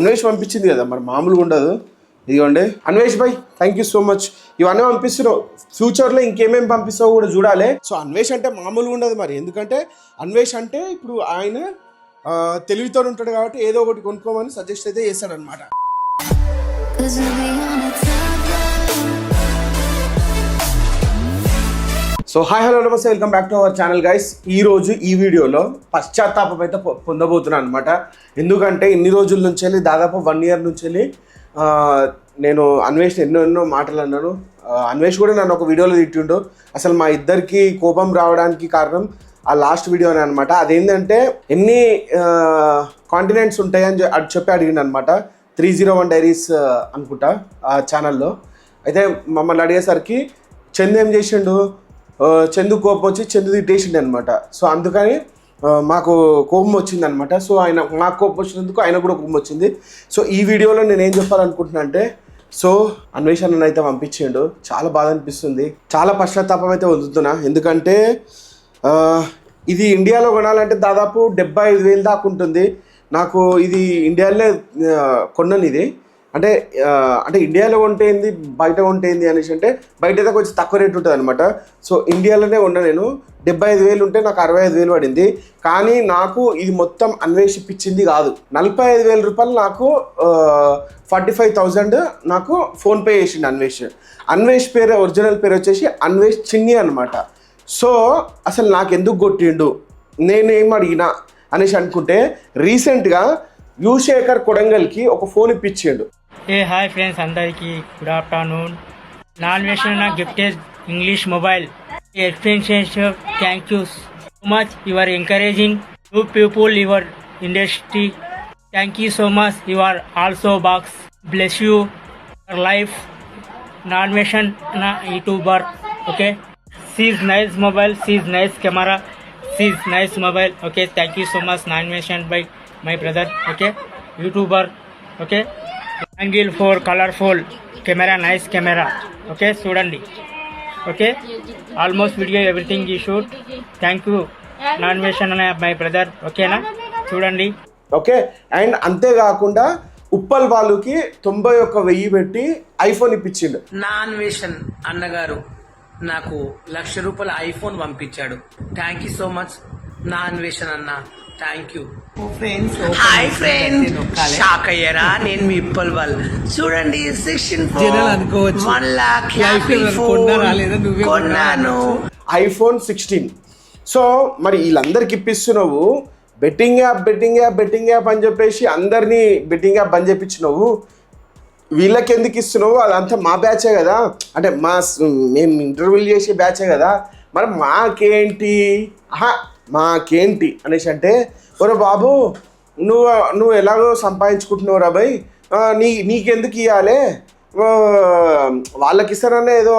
అన్వేష్ పంపించింది కదా మరి మామూలుగా ఉండదు. ఇదిగోండి. అన్వేష్ భాయ్ థ్యాంక్ యూ సో మచ్ ఇవన్నీ పంపిస్తున్నావు ఫ్యూచర్లో ఇంకేమేమి పంపిస్తావు కూడా చూడాలి. సో అన్వేష్ అంటే మామూలుగా ఉండదు మరి. ఎందుకంటే అన్వేష్ అంటే ఇప్పుడు ఆయన తెలివితో ఉంటాడు కాబట్టి ఏదో ఒకటి కొనుక్కోమని సజెస్ట్ అయితే చేస్తాడు సో హాయ్ హలో నమస్తే welcome back to our channel guys ఈ రోజు ఈ వీడియోలో పశ్చాత్తాపం అయితే పొ- పొందబోతున్నాను అనమాట ఎందుకంటే ఇన్ని రోజుల నుంచి వెళ్ళి దాదాపు వన్ ఇయర్ నుంచి వెళ్ళి నేను అన్వేష్ ఎన్నో ఎన్నో మాటలు అన్నాను. అన్వేష్ కూడా నన్ను ఒక వీడియోలో తిట్టిండు. అసలు మా ఇద్దరికి కోపం రావడానికి కారణం ఆ లాస్ట్ వీడియోనే అనమాట అదేంటంటే ఎన్ని కాంటినెంట్స్ ఉంటాయని అది చెప్పి అడిగిండు అనమాట త్రీ జీరో వన్ డైరీస్ అనుకుంటా ఆ ఛానల్లో అయితే మమ్మల్ని అడిగేసరికి చందు ఏం చేసిండు? చందు కోపం వచ్చి చందు తిట్టేసిండు అనమాట సో అందుకని మాకు కోపం వచ్చింది అనమాట సో ఆయన మాకు కోపం వచ్చినందుకు ఆయన కూడా కోపం వచ్చింది. సో ఈ వీడియోలో నేను ఏం చెప్పాలనుకుంటున్నా అంటే సో అన్వేషణ అయితే పంపించిండు. చాలా బాధ అనిపిస్తుంది. చాలా పశ్చాత్తాపం అయితే వదులుతున్నా ఎందుకంటే ఇది ఇండియాలో కొనాలంటే దాదాపు డెబ్బై ఐదు వేలు దాకా ఉంటుంది. నాకు ఇది ఇండియాలో కొన్నాను ఇది. అంటే అంటే ఇండియాలో ఉంటే ఏంది బయట ఉంటే ఏంది అనేసి అంటే బయట అయితే కొంచెం తక్కువ రేట్ ఉంటుంది అనమాట సో ఇండియాలోనే ఉన్నా నేను. డెబ్బై ఐదు వేలు ఉంటే నాకు అరవై ఐదు వేలు పడింది. కానీ నాకు ఇది మొత్తం అన్వేషిపించింది కాదు. నలభై ఐదు వేల రూపాయలు నాకు ఫార్టీ ఫైవ్ థౌజండ్ నాకు ఫోన్పే చేసిండు అన్వేష్. అన్వేష్ పేరు ఒరిజినల్ పేరు వచ్చేసి అన్వేష్ చిన్ని అనమాట సో అసలు నాకు ఎందుకు కొట్టిండు? నేనేం అడిగినా అనేసి అనుకుంటే రీసెంట్గా యూశేఖర్ కొడంగల్కి ఒక ఫోన్ ఇప్పించిండు. ఏ హాయ్ ఫ్రెండ్స్ అందరికీ గుడ్ ఆఫ్టర్నూన్ నాన్ వేసిన gifted English mobile experience thank you so much your encouraging to people your industry thank you so much your also box bless you your life non వేషన్ నా YouTuber okay sees nice mobile sees nice camera sees nice mobile okay thank you so much non వేషన్ bye my brother okay YouTuber okay angle four colourful camera nice camera okay చూడండి okay almost video everything ఈ shoot thank you నాన్ వేషన్ అనే my brother ఓకేనా చూడండి okay and అంతేకాకుండా ఉప్పల్ వాళ్ళకి తొంభై ఒక్క వెయ్యి పెట్టి ఐఫోన్ ఇప్పించిండు. నా అన్వేషణ్ అన్నగారు నాకు లక్ష రూపాయల ఐఫోన్ పంపించాడు. థ్యాంక్ యూ సో మచ్ నా అన్వేషణ్ అన్న. Thank you hi friends shock అయ్యారా నేను మీ ఇప్పల్ వాళ్ళు చూడండి సిక్స్టీన్ జనాలు అనుకోవచ్చు. వన్ లాక్ కొన్నాను. ఐఫోన్ సిక్స్టీన్ సో మరి వీళ్ళందరికి ఇప్పిస్తున్నావు betting app betting app betting app అని చెప్పేసి అందరినీ బెట్టింగ్ యాప్ బంద్ చేపించినావు. వీళ్ళకి ఎందుకు ఇస్తున్నావు? అదంతా మా బ్యాచే కదా. అంటే మా మేము ఇంటర్వ్యూలు చేసే బ్యాచే కదా. మరి మాకేంటి? ఆహా మాకేంటి అనేసి అంటే ఒరే బాబు నువ్వు నువ్వు ఎలాగో సంపాదించుకుంటున్నావు రాబాయ్ నీ నీకెందుకు ఇవ్వాలి వాళ్ళకి ఇస్తాననే ఏదో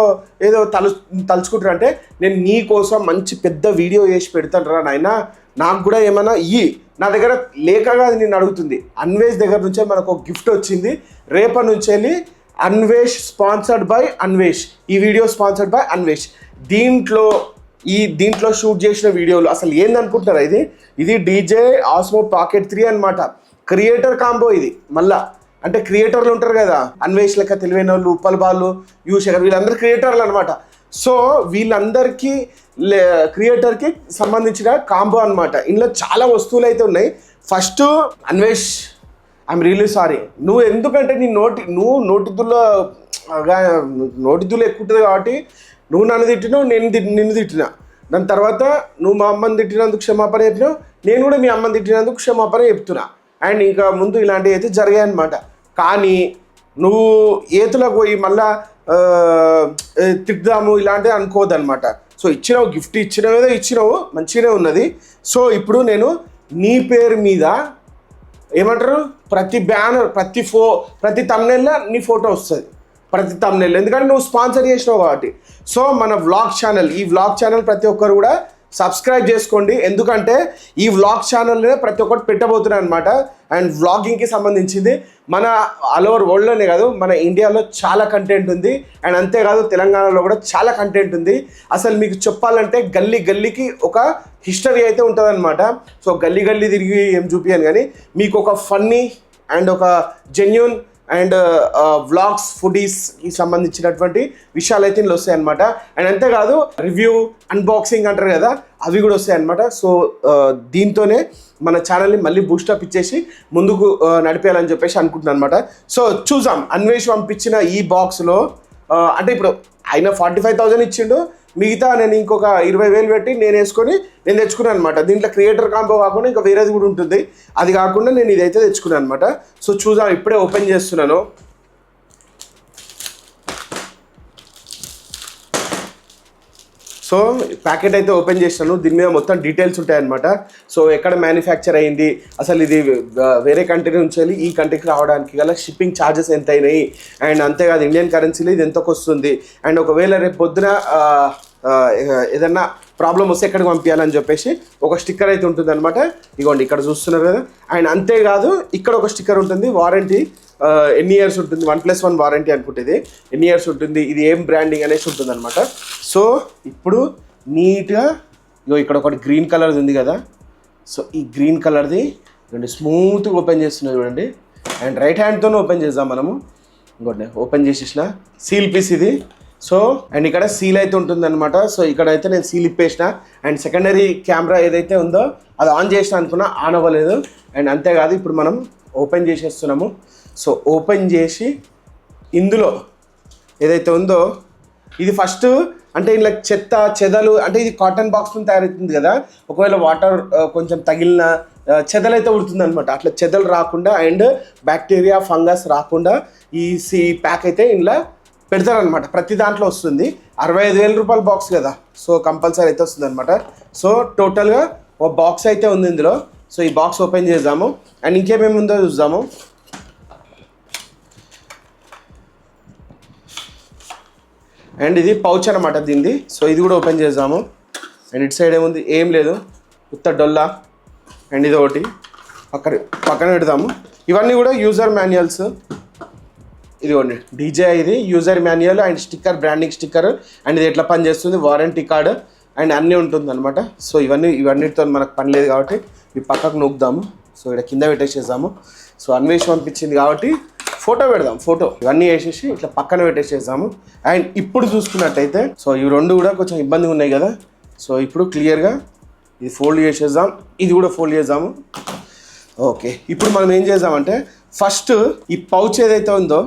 ఏదో తలు తలుచుకుంటారు అంటే నేను నీ కోసం మంచి పెద్ద వీడియో చేసి పెడతాను రా నాయన. నాకు కూడా ఏమైనా ఇయ్యి. నా దగ్గర లేకగా అది నేను అడుగుతుంది. అన్వేష్ దగ్గర నుంచే మనకు ఒక గిఫ్ట్ వచ్చింది. రేపటి నుంచి వెళ్ళి అన్వేష్ స్పాన్సర్డ్ బై అన్వేష్. ఈ వీడియో స్పాన్సర్డ్ బై అన్వేష్. దీంట్లో ఈ దీంట్లో షూట్ చేసిన వీడియోలు అసలు ఏందనుకుంటున్నారా ఇది? ఇది డీజే ఆస్మో పాకెట్ త్రీ అనమాట క్రియేటర్ కాంబో ఇది మళ్ళా. అంటే క్రియేటర్లు ఉంటారు కదా అన్వేష్ లెక్క తెలివైన వాళ్ళు ఉప్పల్ బాలు యూ వీళ్ళందరూ క్రియేటర్లు అనమాట సో వీళ్ళందరికీ క్రియేటర్కి సంబంధించిన కాంబో అనమాట ఇందులో చాలా వస్తువులు అయితే ఉన్నాయి. First Anvesh I'm really sorry. నువ్వు ఎందుకంటే నీ నోటి నువ్వు నోటిదుల్లో నోటిదులు ఎక్కువ ఉంటుంది కాబట్టి నువ్వు నన్ను తిట్టినావు నేను నిన్ను తిట్టినా. దాని తర్వాత నువ్వు మా అమ్మని తిట్టినందుకు క్షమాపణ చెప్పినావు నేను కూడా మీ అమ్మని తిట్టినందుకు క్షమాపణ చెప్తున్నా. అండ్ ఇంకా ముందు ఇలాంటివి అయితే జరిగాయి అనమాట కానీ నువ్వు ఏతులకు పోయి మళ్ళా ఆ, తిట్టుదాము ఇలాంటివి అనుకోవద్దు అనమాట సో ఇచ్చినావు గిఫ్ట్ ఇచ్చినావు ఏదో ఇచ్చినావు మంచిగానే ఉన్నది. సో ఇప్పుడు నేను నీ పేరు మీద ఏమంటారు? ప్రతి బ్యానర్ ప్రతి ఫో ప్రతి తమ్నెల్లో నీ ఫోటో వస్తుంది. ప్రతి తమ్నెల్ ఎందుకంటే నువ్వు స్పాన్సర్ చేసినావు కాబట్టి. సో మన వ్లాగ్ ఛానల్ ఈ వ్లాగ్ ఛానల్ ప్రతి ఒక్కరు కూడా సబ్స్క్రైబ్ చేసుకోండి. ఎందుకంటే ఈ వ్లాగ్ ఛానల్నే ప్రతి ఒక్కటి పెట్టబోతున్నాను అనమాట అండ్ వ్లాగింగ్కి సంబంధించింది మన ఆల్ ఓవర్ వరల్డ్లోనే కాదు మన ఇండియాలో చాలా కంటెంట్ ఉంది. అండ్ అంతేకాదు తెలంగాణలో కూడా చాలా కంటెంట్ ఉంది. అసలు మీకు చెప్పాలంటే గల్లీ గల్లీకి ఒక హిస్టరీ అయితే ఉంటుందన్నమాట. సో గల్లీ గల్లీ తిరిగి ఏం చూపించాను కానీ మీకు ఒక ఫన్నీ అండ్ ఒక జెన్యున్ అండ్ వ్లాగ్స్ ఫుడీస్కి సంబంధించినటువంటి విషయాలు అయితే ఇందులో వస్తాయి అనమాట అండ్ అంతేకాదు రివ్యూ అన్బాక్సింగ్ అంటారు కదా అవి కూడా వస్తాయి అనమాట సో దీంతోనే మన ఛానల్ని మళ్ళీ బూస్టప్ ఇచ్చేసి ముందుకు నడిపేయాలని చెప్పేసి అనుకుంటున్నాను అనమాట సో చూసాం అన్వేష్ పంపించిన ఈ బాక్స్లో అంటే ఇప్పుడు ఆయన ఫార్టీ ఫైవ్ థౌజండ్ ఇచ్చిండు. మిగతా నేను ఇంకొక ఇరవై వేలు పెట్టి నేను వేసుకొని నేను తెచ్చుకున్నాను అనమాట దీంట్లో క్రియేటర్ కాంబో కాకుండా ఇంకా వేరేది కూడా ఉంటుంది. అది కాకుండా నేను ఇదైతే తెచ్చుకున్నాను అనమాట సో చూద్దాం ఇప్పుడే ఓపెన్ చేస్తున్నాను. సో ప్యాకెట్ అయితే ఓపెన్ చేసినాను దీని మీద మొత్తం డీటెయిల్స్ ఉంటాయన్నమాట. సో ఎక్కడ మ్యానుఫ్యాక్చర్ అయింది అసలు ఇది వేరే కంట్రీ నుంచి వెళ్ళి ఈ కంట్రీకి రావడానికి గల షిప్పింగ్ ఛార్జెస్ ఎంత అయినాయి అండ్ అంతేకాదు ఇండియన్ కరెన్సీలో ఇది ఎంతకు వస్తుంది అండ్ ఒకవేళ రేపు పొద్దున ఏదన్నా ప్రాబ్లం వస్తే ఎక్కడికి పంపించాలని చెప్పేసి ఒక స్టిక్కర్ అయితే ఉంటుంది అనమాట ఇగోండి ఇక్కడ చూస్తున్నారు కదా. అండ్ అంతేకాదు ఇక్కడ ఒక స్టిక్కర్ ఉంటుంది వారంటీ ఎన్ని ఇయర్స్ ఉంటుంది వన్ ప్లస్ వన్ వారంటీ అనుకుంటుంది. ఎన్ని ఇయర్స్ ఉంటుంది ఇది ఏం బ్రాండింగ్ అనేసి ఉంటుంది అనమాట సో ఇప్పుడు నీట్గా ఇగో ఇక్కడ ఒకటి గ్రీన్ కలర్ది ఉంది కదా. సో ఈ గ్రీన్ కలర్ది చూడండి స్మూత్గా ఓపెన్ చేస్తున్నా చూడండి. అండ్ రైట్ హ్యాండ్తోనే ఓపెన్ చేద్దాం మనము. ఇంకోటి ఓపెన్ చేసేసిన సీల్ పీస్ ఇది. సో అండ్ ఇక్కడ సీల్ అయితే ఉంటుందన్నమాట. సో ఇక్కడ అయితే నేను సీల్ ఇప్పేసిన. అండ్ సెకండరీ కెమెరా ఏదైతే ఉందో అది ఆన్ చేసిన అనుకున్నా ఆన్ అవ్వలేదు అండ్ అంతేకాదు ఇప్పుడు మనం ఓపెన్ చేసేస్తున్నాము. సో ఓపెన్ చేసి ఇందులో ఏదైతే ఉందో ఇది ఫస్ట్ అంటే ఇలా చెత్త చెదలు అంటే ఇది కాటన్ బాక్స్ నుంచి తయారవుతుంది కదా. ఒకవేళ వాటర్ కొంచెం తగిలిన చెదలైతే చెదలు అయితే ఉడుతుంది అనమాట అట్లా చెదలు రాకుండా అండ్ బ్యాక్టీరియా ఫంగస్ రాకుండా ఈ సీ ప్యాక్ అయితే ఇలా పెడతారనమాట ప్రతి దాంట్లో వస్తుంది. అరవై ఐదు వేల రూపాయల బాక్స్ కదా. సో కంపల్సరీ అయితే వస్తుంది అనమాట సో టోటల్గా ఒక బాక్స్ అయితే ఉంది ఇందులో. సో ఈ బాక్స్ ఓపెన్ చేద్దాము. అండ్ ఇంకేమేమి ఉందో చూద్దాము. అండ్ ఇది పౌచ్ అనమాట దీనిది. సో ఇది కూడా ఓపెన్ చేద్దాము. అండ్ ఇటు సైడ్ ఏముంది? ఏం లేదు. ఉత్త డొల్లా. అండ్ ఇది ఒకటి. పక్కన పక్కన పెడదాము. ఇవన్నీ కూడా యూజర్ మాన్యువల్స్ ఇదిగోండి. డీజే ఇది. User manual and sticker branding sticker and ఇది ఎట్లా పనిచేస్తుంది వారంటీ కార్డు అండ్ అన్నీ ఉంటుంది అనమాట సో ఇవన్నీ ఇవన్నిటితో మనకు పని లేదు కాబట్టి ఇవి పక్కకు నొక్కుదాము. సో ఇక్కడ కింద పెట్టేసేద్దాము. సో అన్వేష్ పంపించింది కాబట్టి ఫోటో పెడదాం. ఫోటో. ఇవన్నీ వేసేసి ఇట్లా పక్కన పెట్టేసేద్దాము. అండ్ ఇప్పుడు చూసుకున్నట్టయితే సో ఇవి రెండు కూడా కొంచెం ఇబ్బందిగా ఉన్నాయి కదా. సో ఇప్పుడు క్లియర్గా ఇది ఫోల్డ్ చేసేద్దాం. ఇది కూడా ఫోల్డ్ చేద్దాము. ఓకే ఇప్పుడు మనం ఏం చేద్దామంటే ఫస్ట్ ఈ పౌచ్ ఏదైతే ఉందో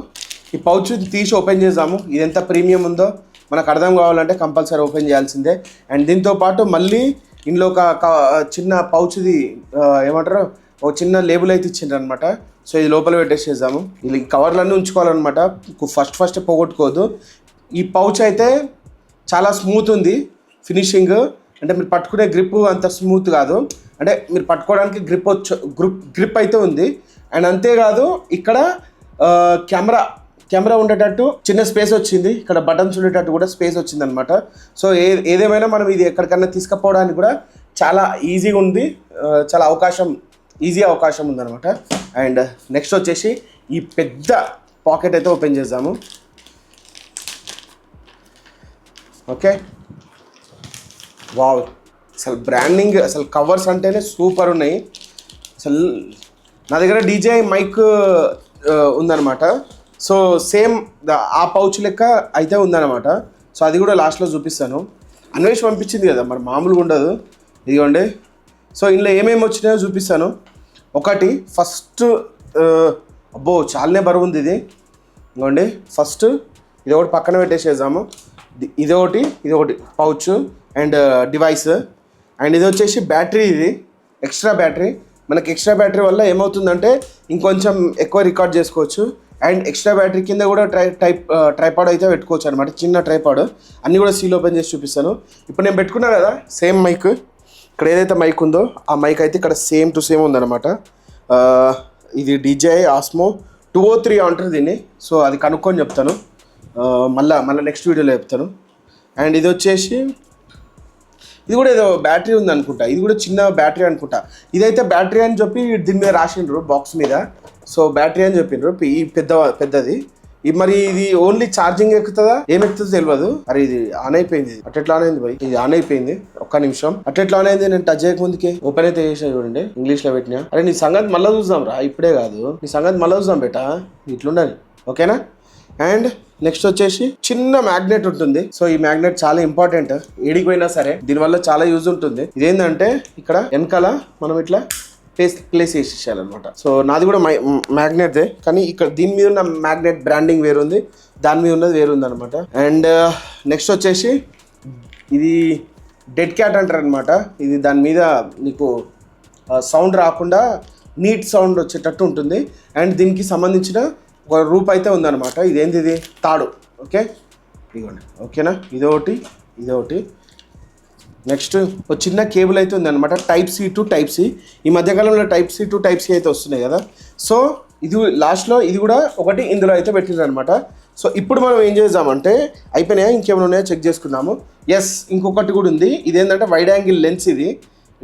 ఈ పౌచ్ తీసి ఓపెన్ చేద్దాము. ఇది ఎంత ప్రీమియం ఉందో మనకు అర్థం కావాలంటే కంపల్సరీ ఓపెన్ చేయాల్సిందే. అండ్ దీంతో పాటు మళ్ళీ ఇందులో ఒక చిన్న పౌచ్ది ఏమంటారు? ఒక చిన్న లేబుల్ అయితే ఇచ్చిండ్రు అనమాట సో ఇది లోపల పెట్టేసేద్దాము ఇది కవర్లన్నీ ఉంచుకోవాలన్నమాట. First first పోగొట్టుకోవద్దు. ఈ పౌచ్ అయితే చాలా స్మూత్ ఉంది ఫినిషింగ్. అంటే మీరు పట్టుకునే గ్రిప్ అంత స్మూత్ కాదు. అంటే మీరు పట్టుకోవడానికి గ్రిప్ వచ్చు గ్రిప్ గ్రిప్ అయితే ఉంది. అండ్ అంతేకాదు ఇక్కడ కెమెరా కెమెరా ఉండేటట్టు చిన్న స్పేస్ వచ్చింది. ఇక్కడ బటన్స్ ఉండేటట్టు కూడా స్పేస్ వచ్చింది అనమాట సో ఏ ఏదేమైనా మనం ఇది ఎక్కడికన్నా తీసుకుపోవడానికి కూడా చాలా ఈజీగా ఉంది. చాలా అవకాశం ఈజీ అవకాశం ఉందన్నమాట. అండ్ నెక్స్ట్ వచ్చేసి ఈ పెద్ద పాకెట్ అయితే ఓపెన్ చేద్దాము. ఓకే. వావ్ అసలు బ్రాండింగ్ అసలు కవర్స్ అంటేనే సూపర్ ఉన్నాయి. అసలు నా దగ్గర డీజే మైక్ ఉందన్నమాట. సో సేమ్ ఆ పౌచ్ లెక్క అయితే ఉందన్నమాట. సో అది కూడా లాస్ట్లో చూపిస్తాను. అన్వేష్ పంపించింది కదా మరి మామూలుగా ఉండదు. ఇదిగోండి. సో ఇందులో ఏమేమి వచ్చినాయో చూపిస్తాను. ఒకటి ఫస్ట్ అబ్బో చాలానే బరువు ఉంది ఇది. ఇదిగోండి. ఫస్ట్ ఇది ఒకటి పక్కన పెట్టేసేద్దాము. ఇది- ఇది ఒకటి ఇది ఒకటి పౌచ్ అండ్ డివైస్. అండ్ ఇది వచ్చేసి బ్యాటరీ ఇది. Extra battery. మనకి ఎక్స్ట్రా బ్యాటరీ వల్ల ఏమవుతుందంటే ఇంకొంచెం ఎక్కువ రికార్డ్ చేసుకోవచ్చు. అండ్ ఎక్స్ట్రా బ్యాటరీ కింద కూడా ట్రై టైప్ ట్రైపాడ్ అయితే పెట్టుకోవచ్చు అనమాట చిన్న ట్రైపాడ్. అన్నీ కూడా సీల్ ఓపెన్ చేసి చూపిస్తాను. ఇప్పుడు నేను పెట్టుకున్నా కదా సేమ్ మైక్. ఇక్కడ ఏదైతే మైక్ ఉందో ఆ మైక్ అయితే ఇక్కడ సేమ్ టు సేమ్ ఉందన్నమాట. ఇది DJ Osmo two O three అంటారు దీన్ని. సో అది కనుక్కొని చెప్తాను. మళ్ళీ మళ్ళా మళ్ళీ నెక్స్ట్ వీడియోలో చెప్తాను. అండ్ ఇది వచ్చేసి ఇది కూడా ఏదో బ్యాటరీ ఉంది అనుకుంటా. ఇది కూడా చిన్న బ్యాటరీ అనుకుంటా. ఇదైతే బ్యాటరీ అని చెప్పి దీని మీద రాసిండ్రు బాక్స్ మీద. సో బ్యాటరీ అని చెప్పిండ్రు ఈ పెద్ద పెద్దది. మరి ఇది ఓన్లీ ఛార్జింగ్ ఎక్కుతుందా? ఏం ఎక్కుతుందో తెలియదు అరే ఇది ఆన్ అయిపోయింది. అట్లా ఆన్ అయింది భయ్ ఇది ఆన్ అయిపోయింది. ఒక్క నిమిషం. అట్లా ఆన్ అయింది? నేను టచ్ చేయక ముందుకే. ఓపెన్ అయితే చేసిన చూడండి. ఇంగ్లీష్లో పెట్టినా. అరే నీ సంగతి మళ్ళీ చూద్దాం రా ఇప్పుడే కాదు. నీ సంగతి మళ్ళీ చూద్దాం బేటా. ఇట్లుండాలి. ఓకేనా? అండ్ నెక్స్ట్ వచ్చేసి చిన్న మ్యాగ్నెట్ ఉంటుంది. సో ఈ మ్యాగ్నెట్ చాలా ఇంపార్టెంట్ ఏడిపోయినా సరే దీనివల్ల చాలా యూజ్ ఉంటుంది. ఇదేంటంటే ఇక్కడ వెనకాల మనం ఇట్లా ప్లేస్ ప్లేస్ వేసేసేయాలన్నమాట సో నాది కూడా మ్యాగ్నెట్దే mm, కానీ ఇక్కడ దీని మీద ఉన్న మ్యాగ్నెట్ బ్రాండింగ్ వేరుంది. దాని మీద ఉన్నది వేరుంది అనమాట అండ్ నెక్స్ట్ uh, వచ్చేసి ఇది డెడ్ క్యాట్ అంటారు అనమాట ఇది దాని మీద నీకు uh, సౌండ్ రాకుండా నీట్ సౌండ్ వచ్చేటట్టు ఉంటుంది. అండ్ దీనికి సంబంధించిన ఒక రూప్ అయితే ఉందన్నమాట. ఇదేంది ఇది? తాడు. ఓకే? ఇదిగోండి. ఓకేనా? ఇదొకటి ఇదొకటి. నెక్స్ట్ ఒక చిన్న కేబుల్ అయితే ఉందన్నమాట. Type C to type C. ఈ మధ్యకాలంలో type C to type C అయితే వస్తున్నాయి కదా. సో ఇది లాస్ట్లో ఇది కూడా ఒకటి ఇందులో అయితే పెట్టిందనమాట అనమాట సో ఇప్పుడు మనం ఏం చేద్దామంటే అయిపోయినాయా? ఇంకేమైనా ఉన్నాయో? చెక్ చేసుకుందాము. ఎస్ ఇంకొకటి కూడా ఉంది. ఇదేంటంటే వైడ్ యాంగిల్ లెన్స్ ఇది.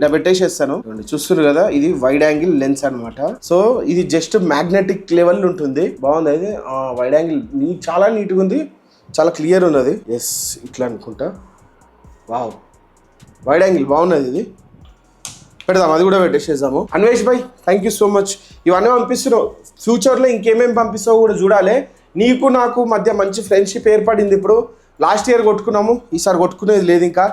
ఇలా పెట్టేసేస్తాను. చూస్తున్నారు కదా ఇది వైడ్ యాంగిల్ లెన్స్ అనమాట సో ఇది జస్ట్ మ్యాగ్నెటిక్ లెవెల్ ఉంటుంది. బాగుంది. ఇది వైడ్ యాంగిల్ నీ చాలా నీట్గా ఉంది. చాలా క్లియర్ ఉన్నది. ఎస్ ఇట్లా అనుకుంటా. వావ్ వైడ్ యాంగిల్ బాగున్నది ఇది. పెడదాం అది కూడా పెట్టేసేద్దాము. అన్వేష్ భాయ్ థ్యాంక్ యూ సో మచ్ ఇవన్నీ పంపిస్తున్నావు. ఫ్యూచర్లో ఇంకేమేమి పంపిస్తావు కూడా చూడాలి. నీకు నాకు మధ్య మంచి ఫ్రెండ్షిప్ ఏర్పడింది ఇప్పుడు. లాస్ట్ ఇయర్ కొట్టుకున్నాము ఈసారి కొట్టుకునేది లేదు ఇంకా.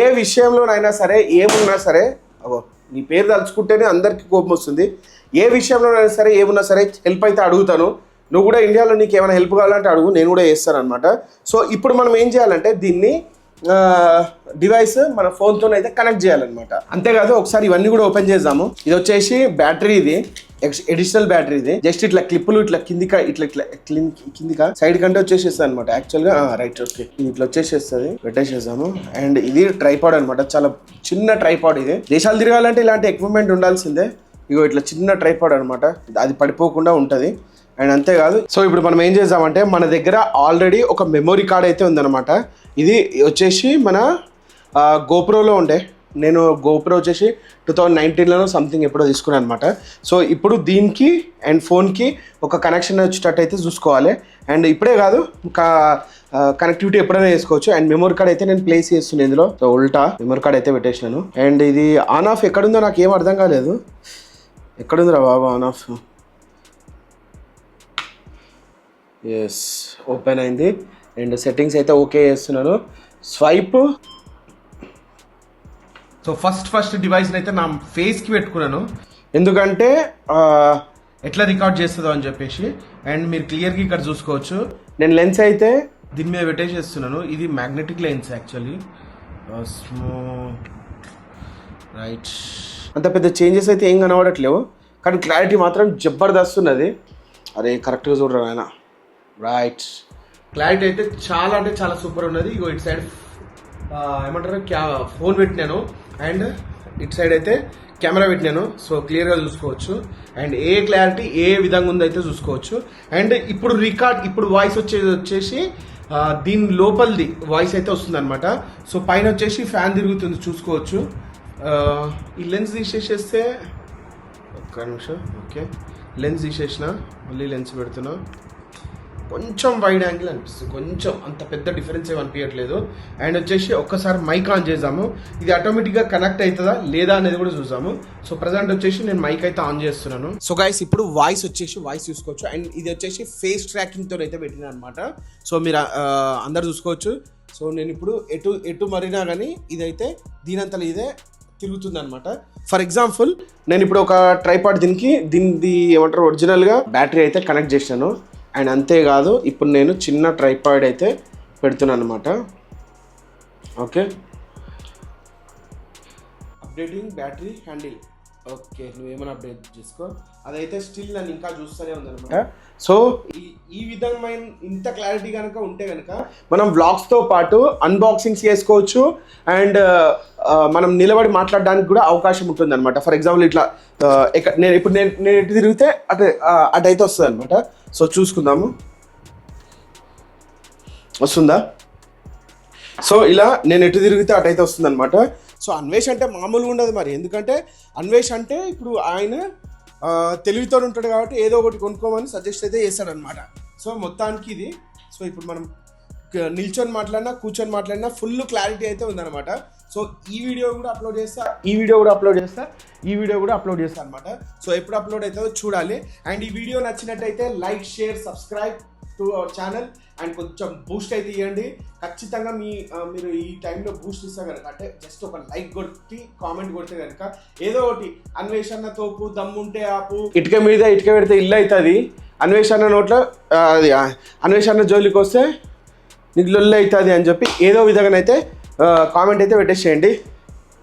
ఏ విషయంలోనైనా సరే ఏమున్నా సరే అగో నీ పేరు తలుచుకుంటేనే అందరికీ కోపం వస్తుంది. ఏ విషయంలోనైనా సరే ఏమున్నా సరే హెల్ప్ అయితే అడుగుతాను. నువ్వు కూడా ఇండియాలో నీకు ఏమైనా హెల్ప్ కావాలంటే అడుగు నేను కూడా చేస్తాను అనమాట సో ఇప్పుడు మనం ఏం చేయాలంటే దీన్ని డివైస్ మన ఫోన్తో అయితే కనెక్ట్ చేయాలన్నమాట. అంతేకాదు ఒకసారి ఇవన్నీ కూడా ఓపెన్ చేద్దాము. ఇది వచ్చేసి బ్యాటరీ ఇది. ఎడిషనల్ బ్యాటరీ ఇది. జస్ట్ ఇట్లా క్లిప్పులు ఇట్లా కిందిక ఇట్లా ఇట్లా క్లిన్- కిందిక సైడ్ కంటే వచ్చేసేస్తుంది అనమాట యాక్చువల్గా రైట్ ఓకే ఇది ఇట్లా వచ్చేసేస్తుంది. పెట్టేసేసాము. అండ్ ఇది ట్రైపాడ్ అనమాట చాలా చిన్న ట్రైపాడ్ ఇది. దేశాలు తిరగాలంటే ఇలాంటి ఎక్విప్మెంట్ ఉండాల్సిందే. ఇగో ఇట్లా చిన్న ట్రైపాడ్ అనమాట అది పడిపోకుండా ఉంటుంది. అండ్ అంతేకాదు సో ఇప్పుడు మనం ఏం చేద్దామంటే మన దగ్గర ఆల్రెడీ ఒక మెమొరీ కార్డ్ అయితే ఉందన్నమాట. ఇది వచ్చేసి మన గోప్రోలో ఉండే. నేను గోప్రో వచ్చేసి టూ థౌజండ్ నైన్టీన్లో సంథింగ్ ఎప్పుడో తీసుకున్నాను అనమాట సో ఇప్పుడు దీనికి అండ్ ఫోన్కి ఒక కనెక్షన్ వచ్చేటట్టు అయితే చూసుకోవాలి. అండ్ ఇప్పుడే కాదు కనెక్టివిటీ ఎప్పుడైనా చేసుకోవచ్చు. అండ్ మెమరీ కార్డ్ అయితే నేను ప్లేస్ చేస్తున్నాను ఇందులో. సో ఉల్టా మెమరీ కార్డ్ అయితే పెట్టేసినాను. అండ్ ఇది ఆన్ ఆఫ్ ఎక్కడుందో నాకు ఏం అర్థం కాలేదు. ఎక్కడుందిరా బాబా ఆన్ ఆఫ్ ఎస్ ఓపెన్ అయింది. అండ్ సెట్టింగ్స్ అయితే ఓకే చేస్తున్నాను. స్వైప్ సో ఫస్ట్ ఫస్ట్ డివైస్ని అయితే నా ఫేస్కి పెట్టుకున్నాను. ఎందుకంటే ఎట్లా రికార్డ్ చేస్తుందో అని చెప్పేసి అండ్ మీరు క్లియర్గా ఇక్కడ చూసుకోవచ్చు. నేను లెన్స్ అయితే దీని మీద పెట్టేసేస్తున్నాను ఇది మ్యాగ్నెటిక్ లెన్స్ యాక్చువల్లీ రైట్ అంత పెద్ద చేంజెస్ అయితే ఏం కనబడట్లేవు. కానీ క్లారిటీ మాత్రం జబర్దస్త్ ఉన్నది అరే కరెక్ట్గా చూడరా ఆయన రైట్ క్లారిటీ అయితే చాలా అంటే చాలా సూపర్ ఉన్నది. ఇగో ఇటు సైడ్ ఏమంటారు? క్యా ఫోన్ పెట్టినాను. అండ్ ఇటు సైడ్ అయితే కెమెరా పెట్టినాను. సో క్లియర్గా చూసుకోవచ్చు. అండ్ ఏ క్లారిటీ ఏ విధంగా ఉందో అయితే చూసుకోవచ్చు. అండ్ ఇప్పుడు రికార్డ్ ఇప్పుడు వాయిస్ వచ్చేది వచ్చేసి దీని లోపలిది వాయిస్ అయితే వస్తుంది అనమాట సో పైన వచ్చేసి ఫ్యాన్ తిరుగుతుంది చూసుకోవచ్చు. ఈ లెన్స్ తీసేసేస్తే ఒక్క నిమిషం ఓకే. లెన్స్ తీసేసిన మళ్ళీ లెన్స్ పెడుతున్నా. కొంచెం వైడ్ యాంగిల్ అనిపిస్తుంది. కొంచెం అంత పెద్ద డిఫరెన్స్ ఏమి అనిపించట్లేదు అండ్ వచ్చేసి ఒక్కసారి మైక్ ఆన్ చేసాము ఇది ఆటోమేటిక్గా కనెక్ట్ అవుతుందా లేదా అనేది కూడా చూసాము సో ప్రజెంట్ వచ్చేసి నేను మైక్ అయితే ఆన్ చేస్తున్నాను. సో గైస్ ఇప్పుడు వాయిస్ వచ్చేసి వాయిస్ చూసుకోవచ్చు. అండ్ ఇది వచ్చేసి ఫేస్ ట్రాకింగ్తో అయితే పెట్టిన అనమాట సో మీరు అందరు చూసుకోవచ్చు. సో నేను ఇప్పుడు ఎటు ఎటు మరినా కానీ ఇదైతే దీనంతలో ఇదే తిరుగుతుంది అనమాట ఫర్ ఎగ్జాంపుల్ నేను ఇప్పుడు ఒక ట్రైపాడ్ దీనికి దీనిది ఏమంటారు ఒరిజినల్గా బ్యాటరీ అయితే కనెక్ట్ చేశాను అండ్ అంతేకాదు ఇప్పుడు నేను చిన్న ట్రైపాడ్ అయితే పెడుతున్నాను అనమాట okay? Updating battery handle okay నువ్వేమైనా అప్డేట్ చేసుకో. అదైతే స్టిల్ నన్ను ఇంకా చూస్తూనే ఉందన్నమాట. సో ఈ ఈ విధమైన ఇంత క్లారిటీ కనుక ఉంటే కనుక మనం వ్లాగ్స్తో పాటు అన్బాక్సింగ్స్ చేసుకోవచ్చు. అండ్ మనం నిలబడి మాట్లాడడానికి కూడా అవకాశం ఉంటుంది అనమాట ఫర్ ఎగ్జాంపుల్ ఇట్లా ఎక్క- నేను ఇప్పుడు నేను నేను ఎటు తిరిగితే అటు ఆ, అటు అయితే వస్తుంది అనమాట సో చూసుకుందాము. వస్తుందా? సో ఇలా నేను ఎటు తిరిగితే అటైతే వస్తుంది అనమాట సో అన్వేష్ అంటే మామూలుగా ఉండదు మరి. ఎందుకంటే అన్వేష్ అంటే ఇప్పుడు ఆయన తెలివితో ఉంటాడు కాబట్టి ఏదో ఒకటి కొనుక్కోమని సజెస్ట్ అయితే చేస్తాడనమాట సో మొత్తానికి ఇది. సో ఇప్పుడు మనం నిల్చొని మాట్లాడినా కూర్చొని మాట్లాడినా ఫుల్ క్లారిటీ అయితే ఉందన్నమాట. సో ఈ వీడియో కూడా అప్లోడ్ చేస్తా ఈ వీడియో కూడా అప్లోడ్ చేస్తా ఈ వీడియో కూడా అప్లోడ్ చేస్తా అనమాట సో ఎప్పుడు అప్లోడ్ అవుతుందో చూడాలి. అండ్ ఈ వీడియో నచ్చినట్టయితే like share subscribe to our channel and కొంచెం బూస్ట్ అయితే ఇవ్వండి ఖచ్చితంగా మీ మీరు ఈ టైంలో బూస్ట్ ఇస్తే కనుక అంటే జస్ట్ ఒక లైక్ కొట్టి కామెంట్ కొడితే కనుక ఏదో ఒకటి అన్వేషణ తోపు దమ్ముంటే ఆపు. ఇటుక మీద ఇటుక పెడితే ఇల్లు అవుతుంది. అన్వేషణ నోట్లో అది అన్వేషణ జోలికి వస్తే నీకు లొల్లి అవుతుంది అని చెప్పి ఏదో విధంగా అయితే కామెంట్ అయితే పెట్టేసేయండి.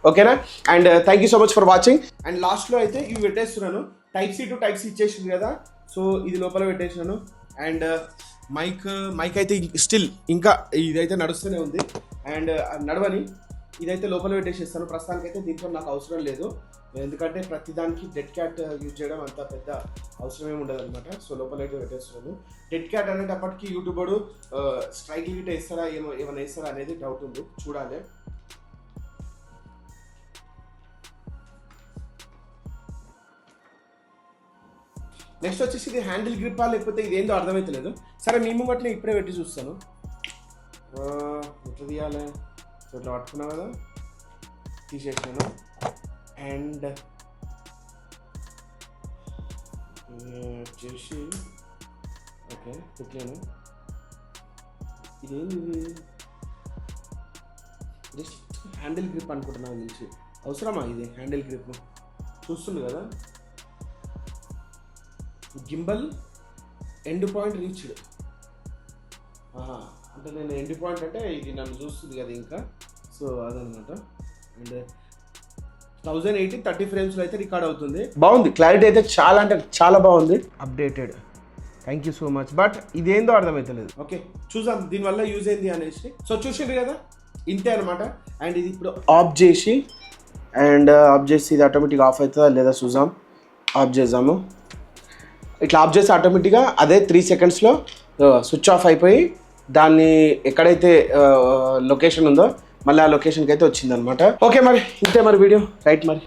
ఓకేనా? And thank you so much for watching and లాస్ట్లో అయితే ఇవి పెట్టేస్తున్నాను. Type C to type C ఇచ్చేసింది కదా. సో ఇది లోపల పెట్టేసినాను అండ్ uh, మైక్ మైక్ అయితే స్టిల్ ఇంకా ఇదైతే నడుస్తూనే ఉంది. అండ్ uh, నడవని ఇదైతే లోపల పెట్టేసేస్తాను. ప్రస్తుతానికి అయితే దీంట్లో నాకు అవసరం లేదు. ఎందుకంటే ప్రతిదానికి డెడ్ క్యాట్ యూజ్ uh, చేయడం అంత పెద్ద అవసరం ఉండదు అనమాట సో లోపల అయితే పెట్టేస్తున్నాను. డెడ్ క్యాట్ అనేటప్పటికీ యూట్యూబడు స్ట్రైక్ గిట్ వేస్తారా ఏమో ఏమైనా వేస్తారా అనేది డౌట్ ఉంది. చూడాలి. నెక్స్ట్ వచ్చేసి ఇది హ్యాండిల్ గ్రిప్పా లేకపోతే ఇది ఏందో అర్థమవుతలేదు సరే మీ ముంగట్లే ఇప్పుడే పెట్టి చూస్తాను. ఎట్లా తీయాలి? ఇట్లా పట్టుకున్నా కదా? తీసేసాను. అండ్ వచ్చేసి ఓకే పెట్టాను. ఇదేంది? జస్ట్ హ్యాండిల్ గ్రిప్ అనుకుంటున్నాను తెలిసి. అవసరమా ఇది హ్యాండిల్ గ్రిప్? చూస్తుంది కదా? Gimbal end point reached. అంటే నేను ఎండ్ పాయింట్ అంటే ఇది నన్ను చూస్తుంది కదా ఇంకా. సో అదనమాట. అండ్ థౌజండ్ ఎయిటీ థర్టీ ఫ్రేమ్స్లో అయితే రికార్డ్ అవుతుంది. బాగుంది. క్లారిటీ అయితే చాలా అంటే చాలా బాగుంది. Updated. Thank you so much but ఇదేందో అర్థమవుతలేదు ఓకే చూసాం దీనివల్ల యూజ్ ఏంది అనేసి. సో చూసిండ్రు కదా? ఇంతే అనమాట అండ్ ఇది ఇప్పుడు ఆఫ్ చేసి అండ్ ఆఫ్ చేసి ఇది ఆటోమేటిక్ ఆఫ్ అవుతుందా లేదా చూసాం ఆఫ్ చేద్దాము. ఇట్లా ఆఫ్ చేసి ఆటోమేటిక్గా అదే త్రీ సెకండ్స్లో స్విచ్ ఆఫ్ అయిపోయి దాన్ని ఎక్కడైతే లొకేషన్ ఉందో మళ్ళీ ఆ లొకేషన్కి అయితే వచ్చిందనమాట ఓకే మరి ఇంతే మరి వీడియో రైట్ మరి.